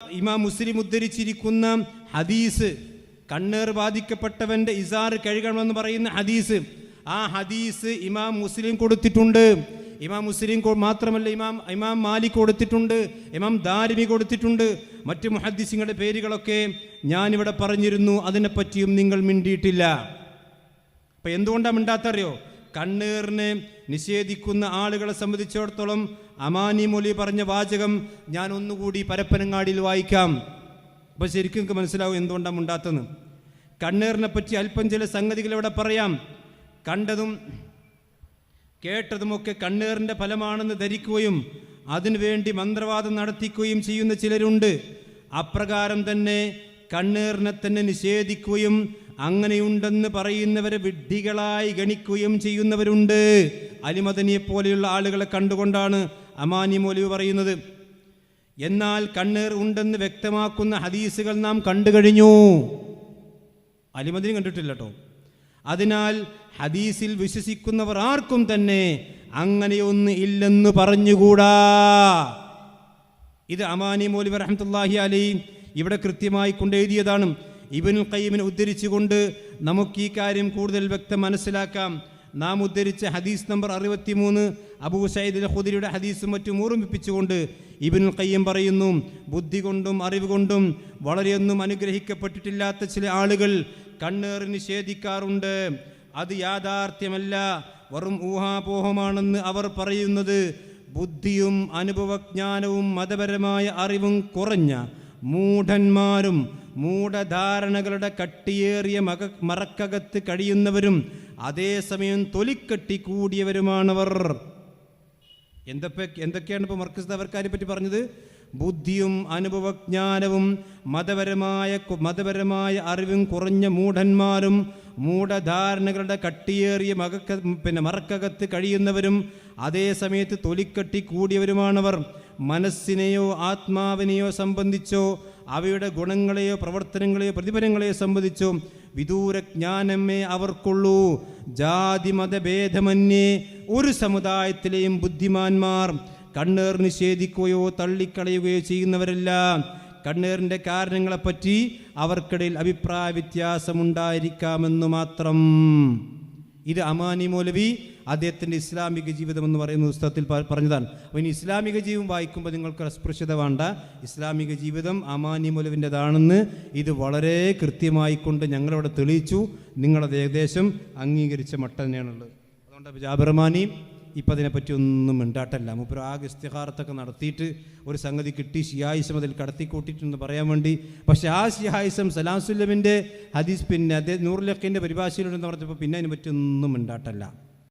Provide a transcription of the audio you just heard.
ഇമാം മുസ്ലിം ഉദ്ധരിച്ചിരിക്കുന്ന ഹദീസ് കണ്ണേർ ബാധിക്കപ്പെട്ടവന്റെ ഇസാർ കഴുകണമെന്ന് പറയുന്ന ഹദീസ്. ആ ഹദീസ് ഇമാം മുസ്ലിം കൊടുത്തിട്ടുണ്ട്. ഇമാം മുസ്ലിം മാത്രമല്ല ഇമാം ഇമാം മാലിക് കൊടുത്തിട്ടുണ്ട് ഇമാം ദാരിമി കൊടുത്തിട്ടുണ്ട്. മറ്റു മുഹദ്ദിസിങ്ങളുടെ പേരുകളൊക്കെ ഞാനിവിടെ പറഞ്ഞിരുന്നു അതിനെപ്പറ്റിയും നിങ്ങൾ മിണ്ടിയിട്ടില്ല. അപ്പൊ എന്തുകൊണ്ടാണ് മിണ്ടാത്തറിയോ? കണ്ണീറിനെ നിഷേധിക്കുന്ന ആളുകളെ സംബന്ധിച്ചിടത്തോളം അമാനി മൊലി പറഞ്ഞ വാചകം ഞാൻ ഒന്നുകൂടി പരപ്പനങ്ങാടിയിൽ വായിക്കാം. അപ്പൊ ശരിക്കും മനസ്സിലാവും എന്തുകൊണ്ടാണ് ഉണ്ടാത്തത് കണ്ണീറിനെ പറ്റി അല്പം ചില സംഗതികൾ ഇവിടെ പറയാം. കണ്ടതും കേട്ടതുമൊക്കെ കണ്ണീറിന്റെ ഫലമാണെന്ന് ധരിക്കുകയും അതിനുവേണ്ടി മന്ത്രവാദം നടത്തിക്കുകയും ചെയ്യുന്ന ചിലരുണ്ട്. അപ്രകാരം തന്നെ കണ്ണീറിനെ തന്നെ നിഷേധിക്കുകയും അങ്ങനെയുണ്ടെന്ന് പറയുന്നവരെ വിഡ്ഢികളായി ഗണിക്കുകയും ചെയ്യുന്നവരുണ്ട്. അലിമദനിയെ പോലെയുള്ള ആളുകളെ കണ്ടുകൊണ്ടാണ് അമാനി മൗലവി പറയുന്നത്. എന്നാൽ കണ്ണീർ ഉണ്ടെന്ന് വ്യക്തമാക്കുന്ന ഹദീസുകൾ നാം കണ്ടു കഴിഞ്ഞു. അലിമദിനി കണ്ടിട്ടില്ല കേട്ടോ അതിനാൽ ഹദീസിൽ വിശ്വസിക്കുന്നവർ ആർക്കും തന്നെ അങ്ങനെയൊന്ന് ഇല്ലെന്ന് പറഞ്ഞുകൂടാ. ഇത് അമാനി മോലിവ് റഹ്മത്തുല്ലാഹി അലി ഇവിടെ കൃത്യമായി കൊണ്ടെഴുതിയതാണ്. ഇബനുൽ കയ്യമിനെ ഉദ്ധരിച്ചുകൊണ്ട് നമുക്ക് ഈ കാര്യം കൂടുതൽ വ്യക്തം മനസ്സിലാക്കാം. നാം ഉദ്ധരിച്ച ഹദീസ് നമ്പർ അറുപത്തിമൂന്ന് അബൂ സയ്യിദ് അൽ ഖുദരിയുടെ ഹദീസും മറ്റും ഓർമ്മിപ്പിച്ചുകൊണ്ട് ഇബിനുൽ കയ്യം പറയുന്നു ബുദ്ധി കൊണ്ടും അറിവ് കൊണ്ടും വളരെയൊന്നും അനുഗ്രഹിക്കപ്പെട്ടിട്ടില്ലാത്ത ചില ആളുകൾ കണ്ണേറി നിഷേധിക്കാറുണ്ട്. അത് യാഥാർത്ഥ്യമല്ല. വെറും ഊഹാപോഹമാണെന്ന് അവർ പറയുന്നത് ബുദ്ധിയും അനുഭവജ്ഞാനവും മതപരമായ അറിവും കുറഞ്ഞ മൂഢന്മാരും മൂഢധാരണകളുടെ കട്ടിയേറിയ മക മറക്കകത്ത് കഴിയുന്നവരും അതേസമയം തൊലിക്കട്ടി കൂടിയവരുമാണവർ. എന്തൊക്കെ എന്തൊക്കെയാണ് ഇപ്പോൾ മർക്കസ് അവർക്കാരെ പറ്റി പറഞ്ഞത്? ബുദ്ധിയും അനുഭവജ്ഞാനവും മതപരമായ മതപരമായ അറിവും കുറഞ്ഞ മൂഢന്മാരും മൂഢധാരണകളുടെ കട്ടിയേറിയ മകക്ക പിന്നെ മറക്കകത്ത് കഴിയുന്നവരും അതേ സമയത്ത് തൊലിക്കട്ടി കൂടിയവരുമാണവർ. മനസ്സിനെയോ ആത്മാവിനെയോ സംബന്ധിച്ചോ അവയുടെ ഗുണങ്ങളെയോ പ്രവർത്തനങ്ങളെയോ പ്രതിഫലങ്ങളെയോ സംബന്ധിച്ചോ വിദൂരജ്ഞാനമേ അവർക്കുള്ളൂ. ജാതി മതഭേദമന്യേ ഒരു സമുദായത്തിലെയും ബുദ്ധിമാന്മാർ കണ്ണേർ നിഷേധിക്കുകയോ തള്ളിക്കളയുകയോ ചെയ്യുന്നവരല്ല. കണ്ണേറിന്റെ കാരണങ്ങളെപ്പറ്റി അവർക്കിടയിൽ അഭിപ്രായ വ്യത്യാസമുണ്ടായിരിക്കാമെന്ന് മാത്രം. ഇത് അമാനി മൗലവി അദ്ദേഹത്തിന്റെ ഇസ്ലാമിക ജീവിതം എന്ന് പറയുന്ന പുസ്തകത്തിൽ പറഞ്ഞതാണ്. അപ്പോൾ ഇനി ഇസ്ലാമിക ജീവിതം വായിക്കുമ്പോൾ നിങ്ങൾക്ക് അസ്പൃശ്യത വേണ്ട. ഇസ്ലാമിക ജീവിതം അമാനി മുലവിന്റെതാണെന്ന് ഇത് വളരെ കൃത്യമായി കൊണ്ട് ഞങ്ങളവിടെ തെളിയിച്ചു. നിങ്ങളത് ഏകദേശം അംഗീകരിച്ച മട്ട തന്നെയാണുള്ളത്. അതുകൊണ്ട് ജാബിർമാനി ഇപ്പം അതിനെപ്പറ്റി ഒന്നും മിണ്ടാട്ടല്ല. മൂപ്പർ ആകെ ഇസ്തിഹാറത്തൊക്കെ നടത്തിയിട്ട് ഒരു സംഗതി കിട്ടി ഷിയായിസം അതിൽ കടത്തിക്കൂട്ടിട്ടെന്ന് പറയാൻ വേണ്ടി. പക്ഷേ ആ ഷിയായിസം സലാം സുല്ലമിന്റെ ഹദീസ് പിന്നെ അദ്ദേഹം നൂറുലക്കിന്റെ പരിഭാഷയിലുണ്ടെന്ന് പറഞ്ഞപ്പോൾ പിന്നെ അതിനെപ്പറ്റി ഒന്നും മിണ്ടാട്ടല്ല.